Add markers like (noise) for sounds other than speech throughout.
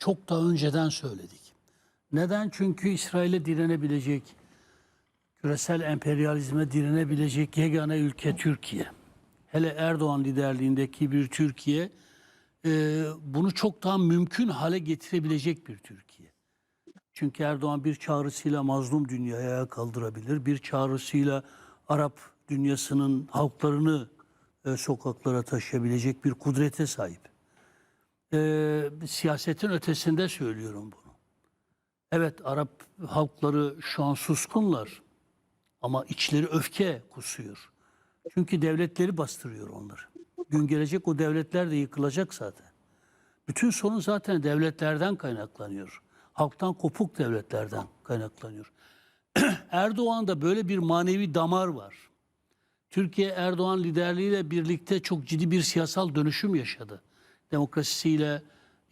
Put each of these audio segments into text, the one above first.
çok daha önceden söyledik. Neden? Çünkü İsrail'e direnebilecek, küresel emperyalizme direnebilecek yegane ülke Türkiye. Hele Erdoğan liderliğindeki bir Türkiye e, bunu çok daha mümkün hale getirebilecek bir Türkiye. Çünkü Erdoğan bir çağrısıyla mazlum dünyaya kaldırabilir. Bir çağrısıyla Arap dünyasının halklarını e, sokaklara taşıyabilecek bir kudrete sahip. E, siyasetin ötesinde söylüyorum bunu. Evet Arap halkları şu an suskunlar ama içleri öfke kusuyor. Çünkü devletleri bastırıyor onları. Gün gelecek o devletler de yıkılacak zaten. Bütün sorun zaten devletlerden kaynaklanıyor. Halktan kopuk devletlerden kaynaklanıyor. (clears throat) Erdoğan'da böyle bir manevi damar var. Türkiye Erdoğan liderliğiyle birlikte çok ciddi bir siyasal dönüşüm yaşadı. Demokrasisiyle,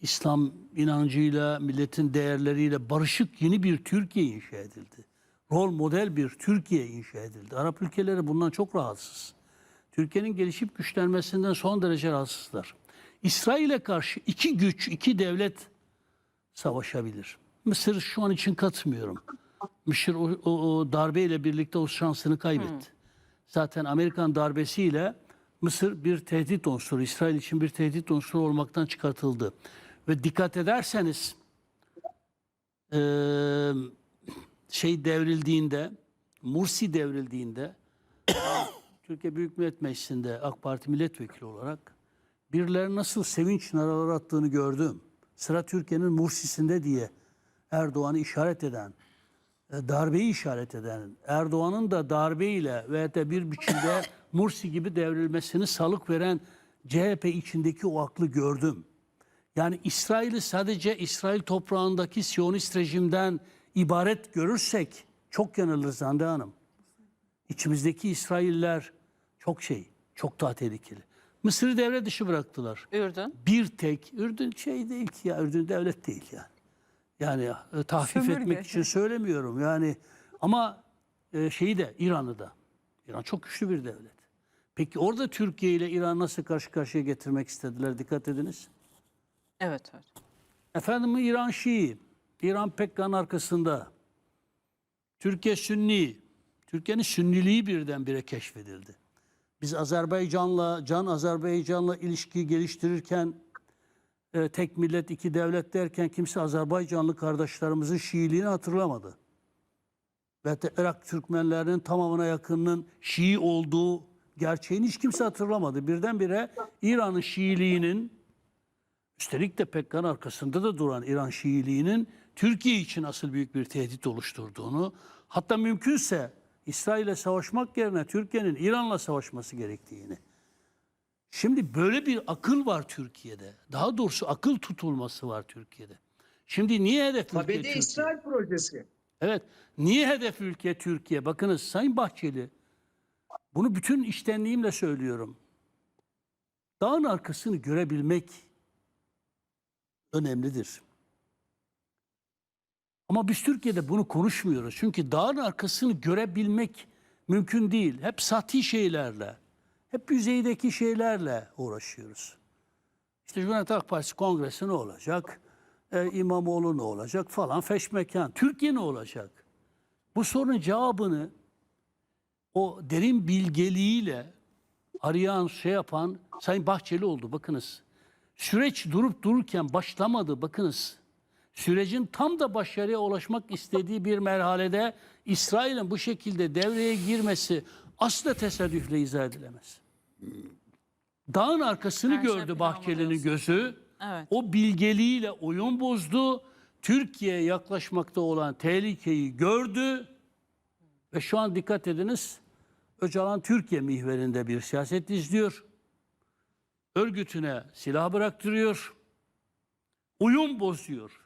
İslam inancıyla, milletin değerleriyle barışık yeni bir Türkiye inşa edildi. Rol model bir Türkiye inşa edildi. Arap ülkeleri bundan çok rahatsız. Türkiye'nin gelişip güçlenmesinden son derece rahatsızlar. İsrail'e karşı iki güç, iki devlet savaşabilir. Mısır şu an için katmıyorum. Mısır o, o, o darbeyle birlikte o şansını kaybetti. Zaten Amerikan darbesiyle Mısır bir tehdit unsuru, İsrail için bir tehdit unsuru olmaktan çıkartıldı. Ve dikkat ederseniz şey devrildiğinde, Mursi devrildiğinde (coughs) Türkiye Büyük Millet Meclisi'nde AK Parti milletvekili olarak birileri nasıl sevinç naraları attığını gördüm. Sıra Türkiye'nin Mursi'sinde diye Erdoğan'ı işaret eden, darbeyi işaret eden, Erdoğan'ın da darbeyle ve de bir biçimde Mursi gibi devrilmesini salık veren CHP içindeki o aklı gördüm. Yani İsrail'i sadece İsrail toprağındaki Siyonist rejimden ibaret görürsek çok yanılırız Hande Hanım. İçimizdeki İsrailler çok şey, çok daha tehlikeli. Mısır'ı devre dışı bıraktılar. Ürdün. Bir tek, Ürdün şey değil ki ya, Ürdün devlet değil yani. Yani e, tahfif Sömürge. etmek için söylemiyorum yani. Ama e, şeyi de İran'ı da. İran çok güçlü bir devlet. Peki orada Türkiye ile İran nasıl karşı karşıya getirmek istediler? Dikkat ediniz. Evet, evet. Efendim İran Şii, İran PKK'nın arkasında. Türkiye Sünni, Türkiye'nin Sünniliği birdenbire keşfedildi. Biz Azerbaycan'la, Can Azerbaycan'la ilişkiyi geliştirirken e, tek millet iki devlet derken kimse Azerbaycanlı kardeşlerimizin Şiiliğini hatırlamadı. Ve Irak Türkmenlerinin tamamına yakınının Şii olduğu gerçeğini hiç kimse hatırlamadı. Birdenbire İran'ın Şiiliğinin Üstelik de PKK'nın arkasında da duran İran Şiiliğinin Türkiye için asıl büyük bir tehdit oluşturduğunu, hatta mümkünse İsrail'le savaşmak yerine Türkiye'nin İran'la savaşması gerektiğini. Şimdi böyle bir akıl var Türkiye'de. Daha doğrusu akıl tutulması var Türkiye'de. Şimdi niye hedef ülke Türkiye? İsrail projesi. Evet. Niye hedef ülke Türkiye? Bakınız Sayın Bahçeli, bunu bütün içtenliğimle söylüyorum. Dağın arkasını görebilmek önemlidir. Ama biz Türkiye'de bunu konuşmuyoruz. Çünkü dağın arkasını görebilmek mümkün değil. Hep sati şeylerle, hep yüzeydeki şeylerle uğraşıyoruz. İşte Cumhuriyet Halk Partisi kongresi ne olacak? E, İmamoğlu ne olacak falan feşmekan. Türkiye ne olacak? Bu sorunun cevabını o derin bilgeliğiyle arayan, şey yapan Sayın Bahçeli oldu. Bakınız. Süreç durup dururken başlamadı. Bakınız. Sürecin tam da başarıya ulaşmak istediği bir merhalede İsrail'in bu şekilde devreye girmesi asla tesadüfle izah edilemez. Dağın arkasını Her şey gördü planlı Bahçeli'nin gözü. Evet. O bilgeliğiyle oyun bozdu. Türkiye'ye yaklaşmakta olan tehlikeyi gördü. Ve şu an dikkat ediniz. Öcalan Türkiye mihverinde bir siyaset izliyor. Örgütüne silah bıraktırıyor. Uyum bozuyor.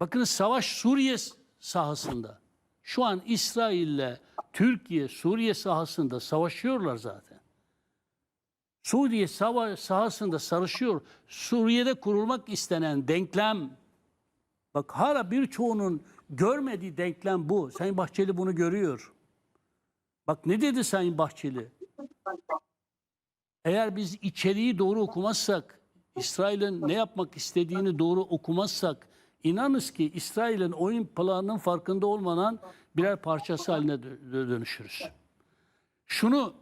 Bakınız savaş Suriye sahasında. Şu an İsrail'le Türkiye Suriye sahasında savaşıyorlar zaten. Suriye sava- sahasında sarışıyor. Suriye'de kurulmak istenen denklem bak hala birçoğunun görmediği denklem bu. Sayın Bahçeli bunu görüyor. Bak ne dedi Sayın Bahçeli? Eğer biz içeriği doğru okumazsak İsrail'in ne yapmak istediğini doğru okumazsak inanız ki İsrail'in oyun planının farkında olmadan birer parçası haline dö- dö- dönüşürüz. Şunu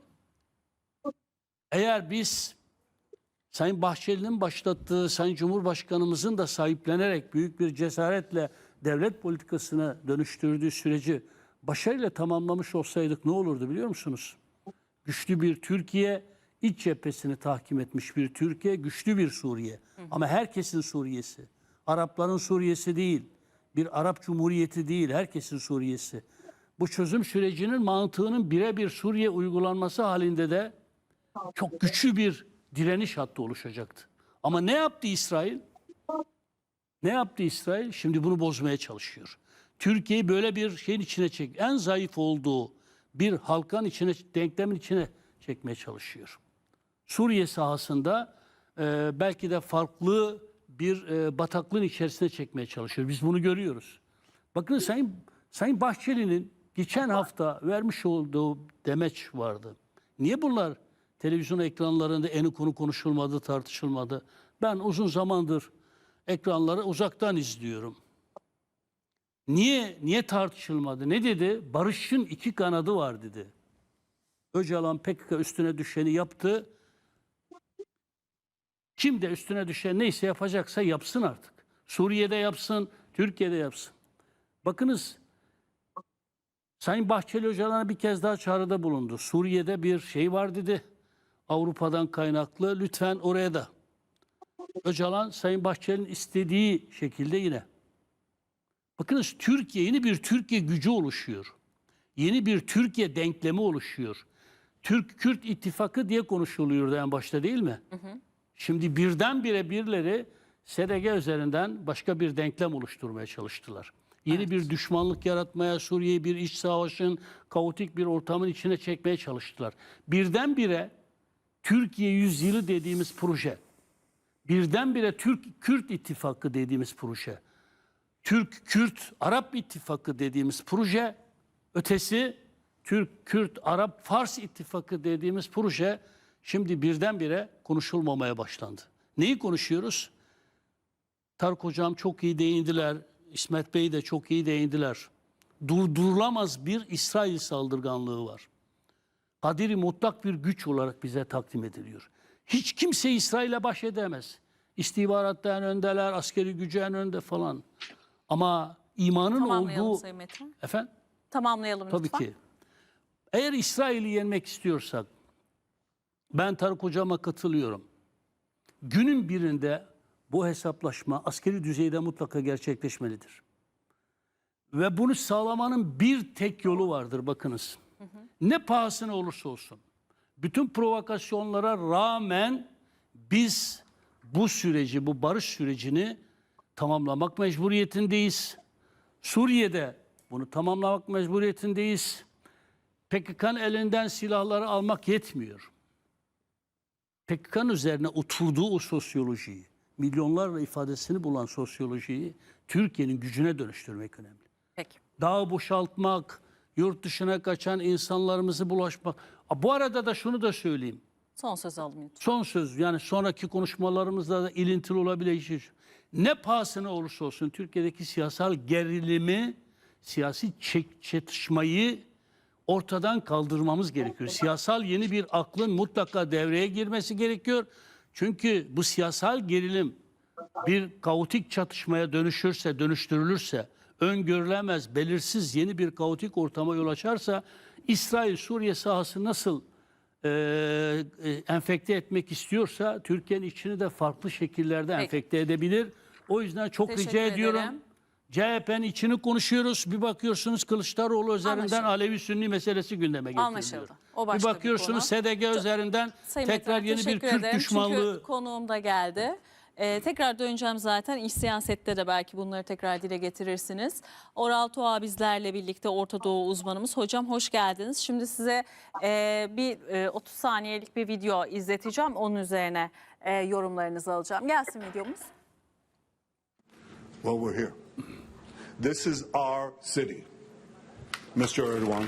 eğer biz Sayın Bahçeli'nin başlattığı, Sayın Cumhurbaşkanımızın da sahiplenerek büyük bir cesaretle devlet politikasına dönüştürdüğü süreci başarıyla tamamlamış olsaydık ne olurdu biliyor musunuz? Güçlü bir Türkiye, iç cephesini tahkim etmiş bir Türkiye, güçlü bir Suriye. Ama herkesin Suriye'si. Arapların Suriye'si değil, bir Arap Cumhuriyeti değil, herkesin Suriye'si. Bu çözüm sürecinin mantığının birebir Suriye uygulanması halinde de çok güçlü bir direniş hattı oluşacaktı. Ama ne yaptı İsrail? Ne yaptı İsrail? Şimdi bunu bozmaya çalışıyor. Türkiye'yi böyle bir şeyin içine çek, en zayıf olduğu bir halkanın içine, denklemin içine çekmeye çalışıyor. Suriye sahasında e, belki de farklı bir e, bataklığın içerisine çekmeye çalışıyor. Biz bunu görüyoruz. Bakın Sayın Sayın Bahçeli'nin geçen hafta vermiş olduğu demeç vardı. Niye bunlar televizyon ekranlarında eni konu konuşulmadı, tartışılmadı? Ben uzun zamandır ekranları uzaktan izliyorum. Niye niye tartışılmadı? Ne dedi? Barış'ın iki kanadı var dedi. Öcalan PKK üstüne düşeni yaptı. Kim de üstüne düşen neyse yapacaksa yapsın artık. Suriye'de yapsın, Türkiye'de yapsın. Bakınız Sayın Bahçeli Öcalan'a bir kez daha çağrıda bulundu. Suriye'de bir şey var dedi. Avrupa'dan kaynaklı lütfen oraya da. Öcalan Sayın Bahçeli'nin istediği şekilde yine. Bakınız Türkiye yeni bir Türkiye gücü oluşuyor. Yeni bir Türkiye denklemi oluşuyor. Türk-Kürt ittifakı diye konuşuluyordu en başta değil mi? Şimdi birdenbire birileri SDG üzerinden başka bir denklem oluşturmaya çalıştılar. Yeni bir düşmanlık yaratmaya, Suriye'yi bir iç savaşın, kaotik bir ortamın içine çekmeye çalıştılar. Birdenbire Türkiye yüzyılı dediğimiz proje, birdenbire Türk-Kürt ittifakı dediğimiz proje, Türk-Kürt-Arap ittifakı dediğimiz proje, ötesi Türk-Kürt-Arap-Fars ittifakı dediğimiz proje şimdi birdenbire konuşulmamaya başlandı. Neyi konuşuyoruz? Tarık Hocam çok iyi değindiler. İsmet Bey de çok iyi değindiler. Durdurulamaz bir İsrail saldırganlığı var. Kadiri mutlak bir güç olarak bize takdim ediliyor. Hiç kimse İsrail'e baş edemez. İstihbaratta en öndeler, askeri gücü en önde falan. Ama imanın Tamamlayalım olduğu... Sayın Metin. Efendim? Tamamlayalım Tabii lütfen. ki. Eğer İsrail'i yenmek istiyorsak, ben Tarık Hocam'a katılıyorum. Günün birinde bu hesaplaşma askeri düzeyde mutlaka gerçekleşmelidir. Ve bunu sağlamanın bir tek yolu vardır bakınız. Ne pahasına olursa olsun. Bütün provokasyonlara rağmen biz bu süreci, bu barış sürecini tamamlamak mecburiyetindeyiz. Suriye'de bunu tamamlamak mecburiyetindeyiz. PKK'nın elinden silahları almak yetmiyor. PKK'nın üzerine oturduğu o sosyolojiyi, milyonlarla ifadesini bulan sosyolojiyi Türkiye'nin gücüne dönüştürmek önemli. Peki. Dağı boşaltmak, yurt dışına kaçan insanlarımızı bulaşmak. Bu arada da şunu da söyleyeyim. Son söz lütfen. Son söz yani sonraki konuşmalarımızda da ilintili olabilecek. şey. Ne pahasına olursa olsun Türkiye'deki siyasal gerilimi, siyasi çatışmayı ortadan kaldırmamız gerekiyor. Siyasal yeni bir aklın mutlaka devreye girmesi gerekiyor. Çünkü bu siyasal gerilim bir kaotik çatışmaya dönüşürse, dönüştürülürse, öngörülemez, belirsiz yeni bir kaotik ortama yol açarsa İsrail Suriye sahası nasıl e, e, enfekte etmek istiyorsa Türkiye'nin içini de farklı şekillerde Peki. enfekte edebilir. O yüzden çok Teşekkür rica ediyorum. ederim. CHP'nin içini konuşuyoruz. Bir bakıyorsunuz Kılıçdaroğlu üzerinden Anlaşıldı. Alevi Sünni meselesi gündeme getiriliyor. Anlaşıldı. O bir başka bir bakıyorsunuz konu. SDG üzerinden Sayın tekrar Metin, yeni bir Kürt ederim. düşmanlığı Çünkü konuğum da geldi. Ee, tekrar döneceğim zaten. İş siyasette de belki bunları tekrar dile getirirsiniz. Oral Toğa bizlerle birlikte Orta Doğu uzmanımız. Hocam hoş geldiniz. Şimdi size e, bir e, 30 saniyelik bir video izleteceğim. Onun üzerine e, yorumlarınızı alacağım. Gelsin videomuz. Well, we're here. This is our city, Mr. Erdogan.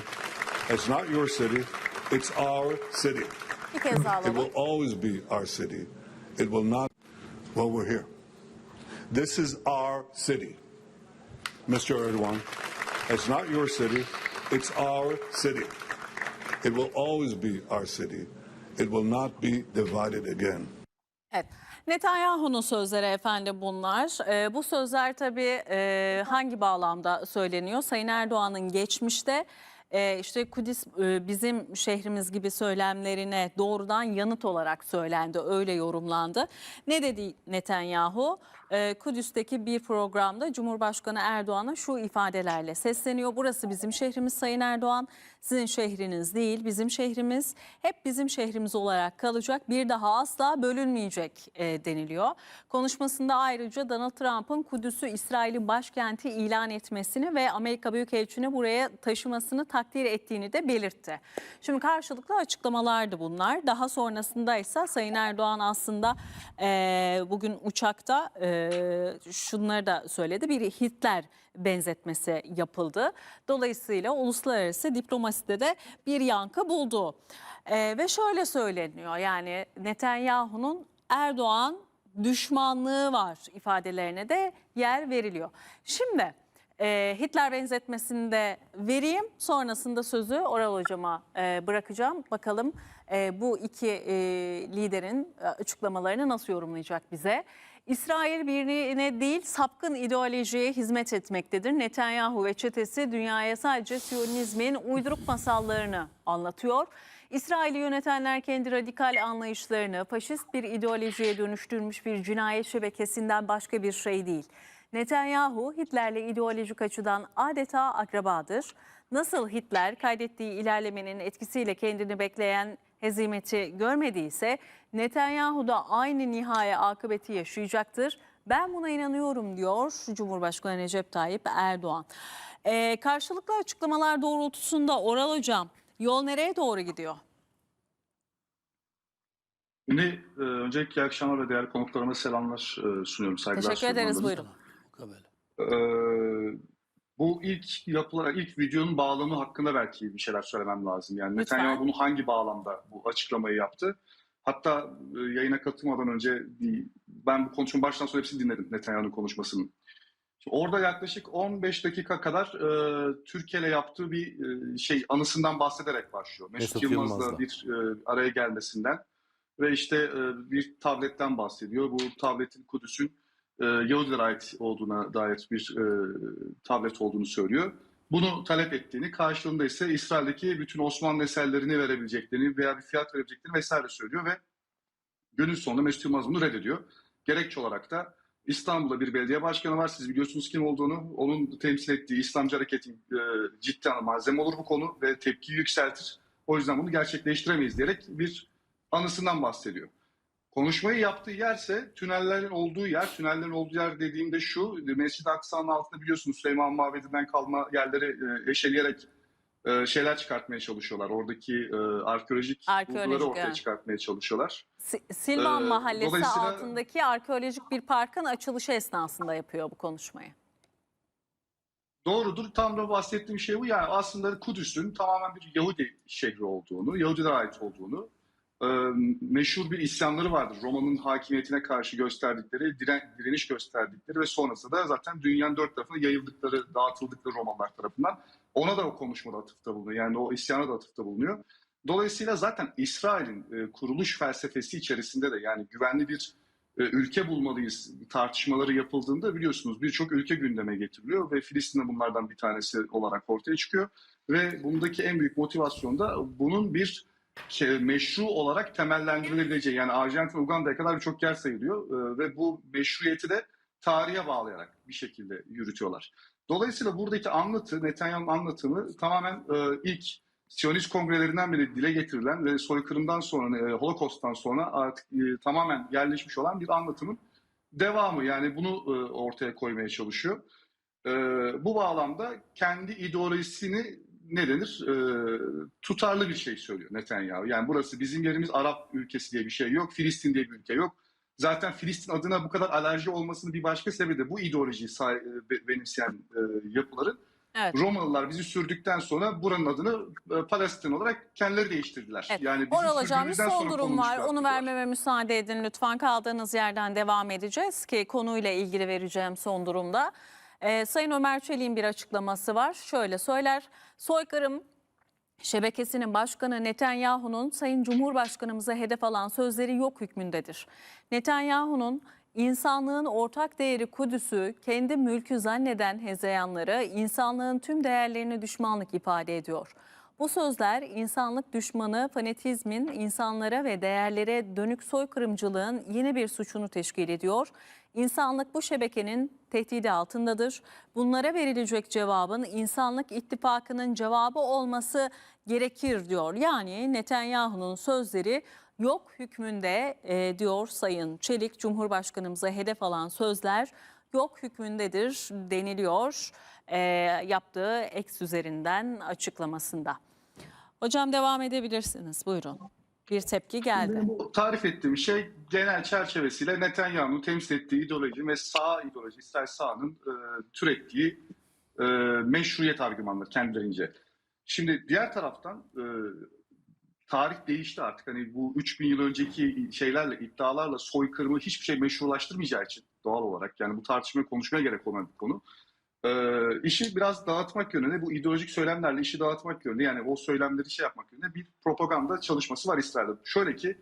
It's not your city, it's our city. Bir kez daha It alalım. will always be our city. It will not. Well, we're here. This is our city, Mr. Erdogan. It's not your city, it's our city. It will always be our city. It will not be divided again. Evet. Netanyahu'nun sözleri efendim bunlar. Ee, bu sözler tabii e, hangi bağlamda söyleniyor? Sayın Erdoğan'ın geçmişte e, işte Kudüs e, bizim şehrimiz gibi söylemlerine doğrudan yanıt olarak söylendi. Öyle yorumlandı. Ne dedi Netanyahu? Ee, Kudüs'teki bir programda Cumhurbaşkanı Erdoğan'a şu ifadelerle sesleniyor. Burası bizim şehrimiz Sayın Erdoğan. Sizin şehriniz değil, bizim şehrimiz. Hep bizim şehrimiz olarak kalacak. Bir daha asla bölünmeyecek e, deniliyor. Konuşmasında ayrıca Donald Trump'ın Kudüs'ü İsrail'in başkenti ilan etmesini ve Amerika Büyükelçini buraya taşımasını takdir ettiğini de belirtti. Şimdi karşılıklı açıklamalardı bunlar. Daha sonrasında ise Sayın Erdoğan aslında e, bugün uçakta e, şunları da söyledi. Bir Hitler benzetmesi yapıldı. Dolayısıyla uluslararası diplomaside de bir yankı buldu. Ee, ve şöyle söyleniyor yani Netanyahu'nun Erdoğan düşmanlığı var ifadelerine de yer veriliyor. Şimdi e, Hitler benzetmesini de vereyim sonrasında sözü Oral Hocam'a e, bırakacağım. Bakalım e, bu iki e, liderin e, açıklamalarını nasıl yorumlayacak bize. İsrail birliğine değil sapkın ideolojiye hizmet etmektedir. Netanyahu ve çetesi dünyaya sadece Siyonizmin uyduruk masallarını anlatıyor. İsrail'i yönetenler kendi radikal anlayışlarını faşist bir ideolojiye dönüştürmüş bir cinayet şebekesinden başka bir şey değil. Netanyahu Hitler'le ideolojik açıdan adeta akrabadır. Nasıl Hitler kaydettiği ilerlemenin etkisiyle kendini bekleyen hezimeti görmediyse Netanyahu da aynı nihai akıbeti yaşayacaktır. Ben buna inanıyorum diyor Cumhurbaşkanı Recep Tayyip Erdoğan. Ee, karşılıklı açıklamalar doğrultusunda Oral Hocam yol nereye doğru gidiyor? Şimdi e, öncelikle iyi akşamlar ve değerli konuklarıma selamlar e, sunuyorum. Saygılar Teşekkür ederiz buyurun. Mukabele. Bu ilk yapılan, ilk videonun bağlamı hakkında belki bir şeyler söylemem lazım. Yani Lütfen. Netanyahu bunu hangi bağlamda bu açıklamayı yaptı? Hatta e, yayına katılmadan önce bir- ben bu konuşmanın baştan sona hepsini dinledim Netanyahu'nun konuşmasını. Şimdi orada yaklaşık 15 dakika kadar e, Türkiye ile yaptığı bir e, şey anısından bahsederek başlıyor. Mesut, Mesut Yılmaz'la Yılmaz'la. bir e, araya gelmesinden ve işte e, bir tabletten bahsediyor. Bu tabletin Kudüs'ün e, Yahudilere ait olduğuna dair bir e, tablet olduğunu söylüyor. Bunu talep ettiğini, karşılığında ise İsrail'deki bütün Osmanlı eserlerini verebileceklerini veya bir fiyat verebileceklerini vesaire söylüyor ve günün sonunda Mesut Yılmaz bunu reddediyor. Gerekçe olarak da İstanbul'da bir belediye başkanı var. Siz biliyorsunuz kim olduğunu. Onun temsil ettiği İslamcı hareketin e, ciddi malzeme olur bu konu ve tepkiyi yükseltir. O yüzden bunu gerçekleştiremeyiz diyerek bir anısından bahsediyor. Konuşmayı yaptığı yerse tünellerin olduğu yer, tünellerin olduğu yer dediğimde şu, Mescid-i Aksa'nın altında biliyorsunuz Süleyman Mabedi'nden kalma yerleri e, eşeleyerek e, şeyler çıkartmaya çalışıyorlar. Oradaki e, arkeolojik Arkeolojik, bulguları ortaya evet. çıkartmaya çalışıyorlar. Si- Silvan Ee, Mahallesi dolayısıyla- altındaki arkeolojik bir parkın açılışı esnasında yapıyor bu konuşmayı. Doğrudur. Tam da bahsettiğim şey bu. Yani aslında Kudüs'ün tamamen bir Yahudi şehri olduğunu, Yahudilere ait olduğunu, e, meşhur bir isyanları vardır. Roma'nın hakimiyetine karşı gösterdikleri, diren, direniş gösterdikleri ve sonrasında da zaten dünyanın dört tarafına yayıldıkları, dağıtıldıkları Romalılar tarafından. Ona da o konuşmada atıfta bulunuyor. Yani o isyana da atıfta bulunuyor. Dolayısıyla zaten İsrail'in e, kuruluş felsefesi içerisinde de yani güvenli bir e, ülke bulmalıyız tartışmaları yapıldığında biliyorsunuz birçok ülke gündeme getiriliyor ve Filistin de bunlardan bir tanesi olarak ortaya çıkıyor. Ve bundaki en büyük motivasyon da bunun bir şey, meşru olarak temellendirilebileceği yani Arjantin, Uganda'ya kadar birçok yer sayılıyor E, ve bu meşruiyeti de tarihe bağlayarak bir şekilde yürütüyorlar. Dolayısıyla buradaki anlatı, Netanyahu'nun anlatımı tamamen e, ilk Siyonist kongrelerinden beri dile getirilen ve soykırımdan sonra, e, Holocaust'tan sonra artık e, tamamen yerleşmiş olan bir anlatımın devamı. Yani bunu e, ortaya koymaya çalışıyor. E, bu bağlamda kendi ideolojisini ne denir? E, tutarlı bir şey söylüyor Netanyahu. Yani burası bizim yerimiz Arap ülkesi diye bir şey yok. Filistin diye bir ülke yok. Zaten Filistin adına bu kadar alerji olmasının bir başka sebebi de bu ideolojiyi e, be- benimseyen e, yapıların Evet. Romalılar bizi sürdükten sonra buranın adını e, Palestin olarak kendileri değiştirdiler. Evet. Yani bizi Oral hocam bir sürdüğümüzden son durum var. Onu vermeme müsaade edin lütfen. Kaldığınız yerden devam edeceğiz ki konuyla ilgili vereceğim son durumda. Ee, Sayın Ömer Çelik'in bir açıklaması var. Şöyle söyler. Soykırım şebekesinin başkanı Netanyahu'nun Sayın Cumhurbaşkanımıza hedef alan sözleri yok hükmündedir. Netanyahu'nun insanlığın ortak değeri Kudüs'ü kendi mülkü zanneden hezeyanları insanlığın tüm değerlerini düşmanlık ifade ediyor. Bu sözler insanlık düşmanı fanatizmin insanlara ve değerlere dönük soykırımcılığın yeni bir suçunu teşkil ediyor. İnsanlık bu şebekenin tehdidi altındadır. Bunlara verilecek cevabın insanlık ittifakının cevabı olması gerekir diyor. Yani Netanyahu'nun sözleri yok hükmünde e, diyor Sayın Çelik. Cumhurbaşkanımıza hedef alan sözler yok hükmündedir deniliyor e, yaptığı eks üzerinden açıklamasında. Hocam devam edebilirsiniz. Buyurun. Bir tepki geldi. Bu tarif ettiğim şey genel çerçevesiyle Netanyahu'nun temsil ettiği ideoloji ve sağ ideoloji, ister sağın e, türettiği e, meşruiyet argümanları kendilerince. Şimdi diğer taraftan e, tarih değişti artık. Hani bu 3000 yıl önceki şeylerle, iddialarla soykırımı hiçbir şey meşrulaştırmayacağı için doğal olarak. Yani bu tartışmayı konuşmaya gerek olan bir konu. Ee, işi biraz dağıtmak yönünde, bu ideolojik söylemlerle işi dağıtmak yönünde, yani o söylemleri şey yapmak yönünde bir propaganda çalışması var İsrail'de. Şöyle ki,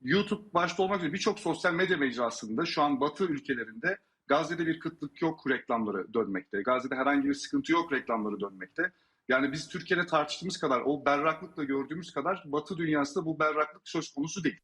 YouTube başta olmak üzere birçok sosyal medya mecrasında şu an Batı ülkelerinde Gazze'de bir kıtlık yok reklamları dönmekte. Gazze'de herhangi bir sıkıntı yok reklamları dönmekte. Yani biz Türkiye'de tartıştığımız kadar, o berraklıkla gördüğümüz kadar Batı dünyasında bu berraklık söz konusu değil.